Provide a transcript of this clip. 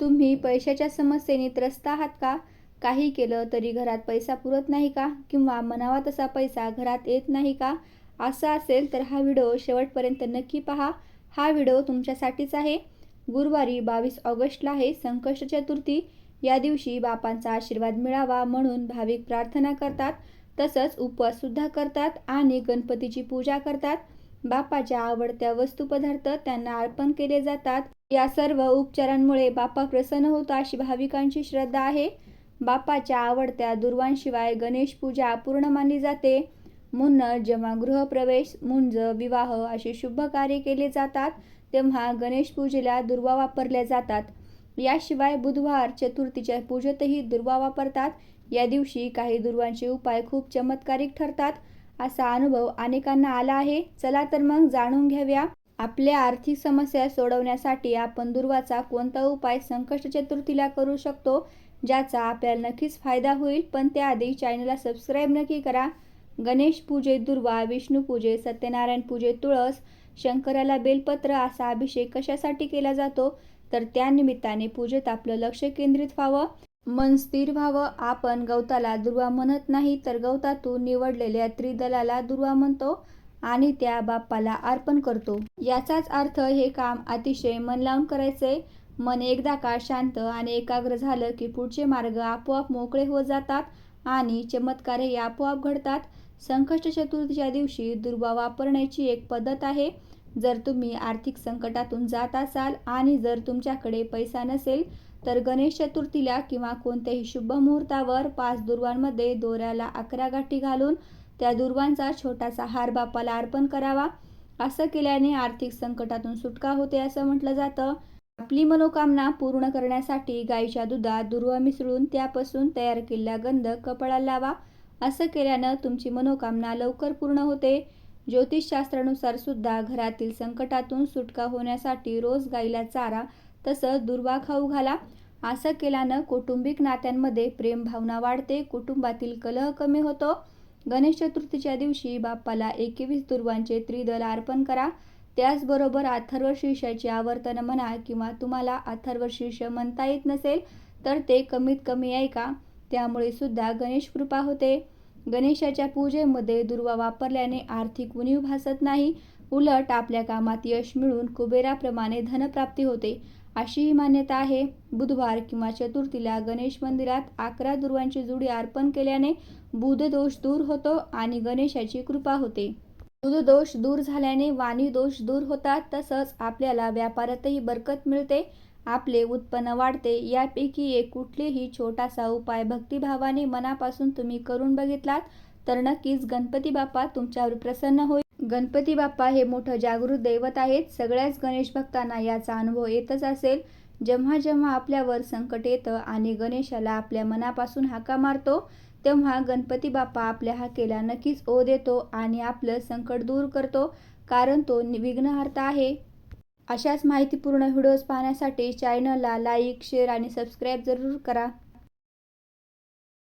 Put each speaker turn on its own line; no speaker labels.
तुम्ही पैशाच्या समस्येने त्रस्त आहात का? काही केलं तरी घरात पैसा पुरत नाही का? किंवा म्हणावा तसा पैसा घरात येत नाही का? असं असेल तर हा व्हिडिओ शेवटपर्यंत नक्की पहा. हा व्हिडिओ तुमच्यासाठीच आहे. गुरुवारी बावीस ऑगस्टला आहे संकष्ट चतुर्थी. या दिवशी बापांचा आशीर्वाद मिळावा म्हणून भाविक प्रार्थना करतात. तसंच उपवाससुद्धा करतात आणि गणपतीची पूजा करतात. बापाच्या आवडत्या वस्तुपदार्थ त्यांना अर्पण केले जातात. या सर्व उपचारांमुळे बाप्पा प्रसन्न होतो अशी भाविकांची श्रद्धा आहे. बापाच्या आवडत्या दुर्वांशिवाय गणेश पूजा अपूर्ण मानली जाते. म्हणून जेव्हा गृहप्रवेश मुंज विवाह असे शुभ कार्य केले जातात तेव्हा गणेश पूजेला दुर्वा वापरल्या जातात. याशिवाय बुधवार चतुर्थीच्या पूजेतही दुर्वा वापरतात. या दिवशी काही दुर्वांचे उपाय खूप चमत्कारिक ठरतात. असा अनुभव अनेकांना आला आहे. चला तर मग जाणून घ्याव्या आपल्या आर्थिक समस्या सोडवण्यासाठी आपण दुर्वाचा कोणता उपाय संकष्ट चतुर्थीला करू शकतो ज्याचा आपल्याला नक्कीच फायदा होईल. पण त्याआधी चॅनलला सबस्क्राईब नक्की करा. गणेश पूजे दुर्वा विष्णू पूजे सत्यनारायण पूजे तुळस शंकराला बेलपत्र असा अभिषेक कशासाठी केला जातो? तर त्या निमित्ताने पूजेत आपलं लक्ष केंद्रित व्हावं. मन स्थिर व्हावं. आपण गवताला दुर्वा म्हणत नाही तर गवतातून निवडलेल्या त्रिदलाला दुर्वा म्हणतो आणि त्या बाप्पाला अर्पण करतो. याचाच अर्थ हे काम अतिशय मन लावून करायचे मन एकदा का शांत आणि एकाग्र झालं की पुढचे मार्ग आपोआप मोकळे होत जातात आणि चमत्कारही आपोआप घडतात. संकष्ट चतुर्थीच्या दिवशी दुर्वा वापरण्याची एक पद्धत आहे. जर तुम्ही आर्थिक संकटातून जात असाल आणि जर तुमच्याकडे पैसा नसेल तर गणेश चतुर्थीला किंवा कोणत्याही शुभ मुहूर्तावर पाच दुर्वांमध्ये दोऱ्याला अकरा गाठी घालून त्या दुर्वांचा छोटासा हार बापाला अर्पण करावा. असं केल्याने आर्थिक संकटातून सुटका होते असं म्हटलं जातं. आपली मनोकामना पूर्ण करण्यासाठी गाईच्या दुधात दुर्वा मिसळून त्यापासून तयार केलेला गंध कपाळाला लावा. असं केल्यानं तुमची मनोकामना लवकर पूर्ण होते. ज्योतिषशास्त्रानुसार सुद्धा घरातील संकटातून सुटका होण्यासाठी रोज गाईला चारा तसंच दुर्वा खाऊ घाला. असं केल्यानं कौटुंबिक नात्यांमध्ये प्रेमभावना वाढते कुटुंबातील कलह कमी होतो. गणेश चतुर्थीच्या दिवशी बाप्पाला एकवीस दुर्वांचे त्रिदल अर्पण करा. त्याचबरोबर अथर्व शीर्षाचे आवर्तन म्हणा किंवा तुम्हाला अथर्व शीर्ष म्हणता येत नसेल तर ते कमीत कमी ऐका. त्यामुळे सुद्धा गणेश कृपा होते. गणेशाच्या पूजेमध्ये दुर्वा वापरल्याने आर्थिक उणीव भासत नाही. उलट आपल्या कामात यश मिळून कुबेराप्रमाणे धनप्राप्ती होते. अशीही मान्यता आहे. बुधवार किंवा चतुर्थीला गणेश मंदिरात अकरा दुर्वांची जुडी अर्पण केल्याने बुधदोष दूर होतो आणि गणेशाची कृपा होते. बुधदोष दूर झाल्याने वाणी दोष दूर होतात तसंच आपल्याला व्यापारातही बरकत मिळते. आपले उत्पन्न वाढते यापैकी एक कुठलेही छोटासा उपाय भक्तिभावाने मनापासून तुम्ही करून बघितलात तर नक्कीच गणपती बाप्पा तुमच्यावर प्रसन्न होईल. गणपती बाप्पा हे मोठं जागृत दैवत आहेत. सगळ्याच गणेश भक्तांना याचा अनुभव येतच असेल. जेव्हा जेव्हा आपल्यावर संकट येतं आणि गणेशाला आपल्या मनापासून हाका मारतो तेव्हा गणपती बाप्पा आपल्या हाकेला नक्कीच ओ देतो आणि आपलं संकट दूर करतो कारण तो विघ्नहर्ता आहे. अशाच माहितीपूर्ण व्हिडिओज पाहण्यासाठी चॅनलला लाईक शेअर आणि सबस्क्राईब जरूर करा.